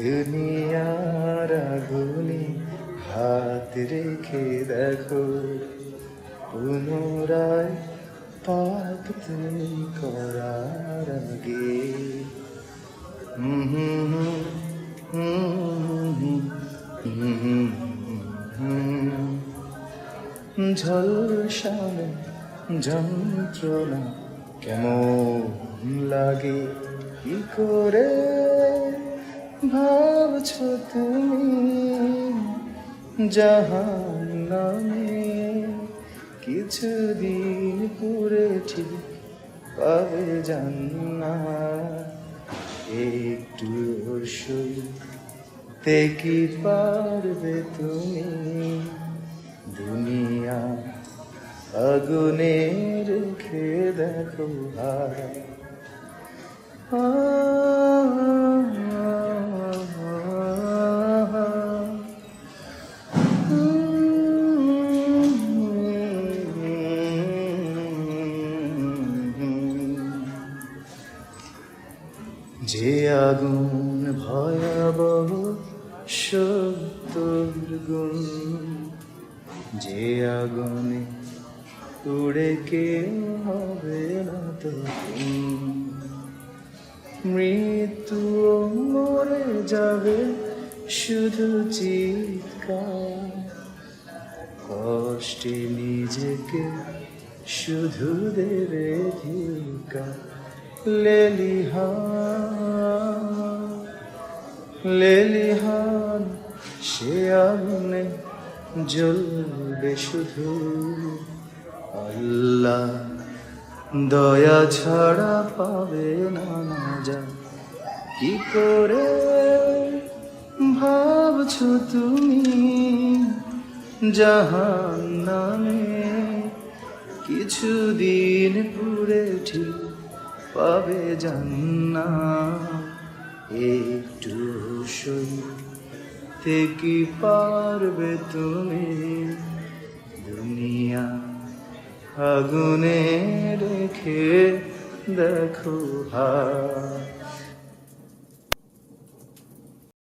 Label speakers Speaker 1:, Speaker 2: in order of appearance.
Speaker 1: দুনিয়ার আগুনে হাত রেখে দেখো পুনরায় পাপ তুমি করার আগে ঝলসানো যন্ত্রণা কেমন লাগে কি করে ভাবছ তুমি জাহান নামে কিছুদিন পুরে ঠিক পাবে জান্না একটু সইতে কি পারবে তুমি? দুনিয়া আগুনে রেখে দেখো হারা যে আগুন ভয়াবহ সত্তর যে আগুনে উড়ে কেউ হবে না মৃত্যু মরে যাবে শুধু চিৎকার, কষ্টে নিজেকে শুধু দেবে ধিকা লেলিহান লেলিহান সে আগুনে জ্বলবে শুধু আল্লাহ দয়া ছাড়া পাবে না যা কি করে ভাবছ তুমি জাহান নামে কিছুদিন পুরে ঠিক পাবে জান্না একটু সইতে কি পারবে তুমি দুনিয়া আগুনে রেখে দেখো হা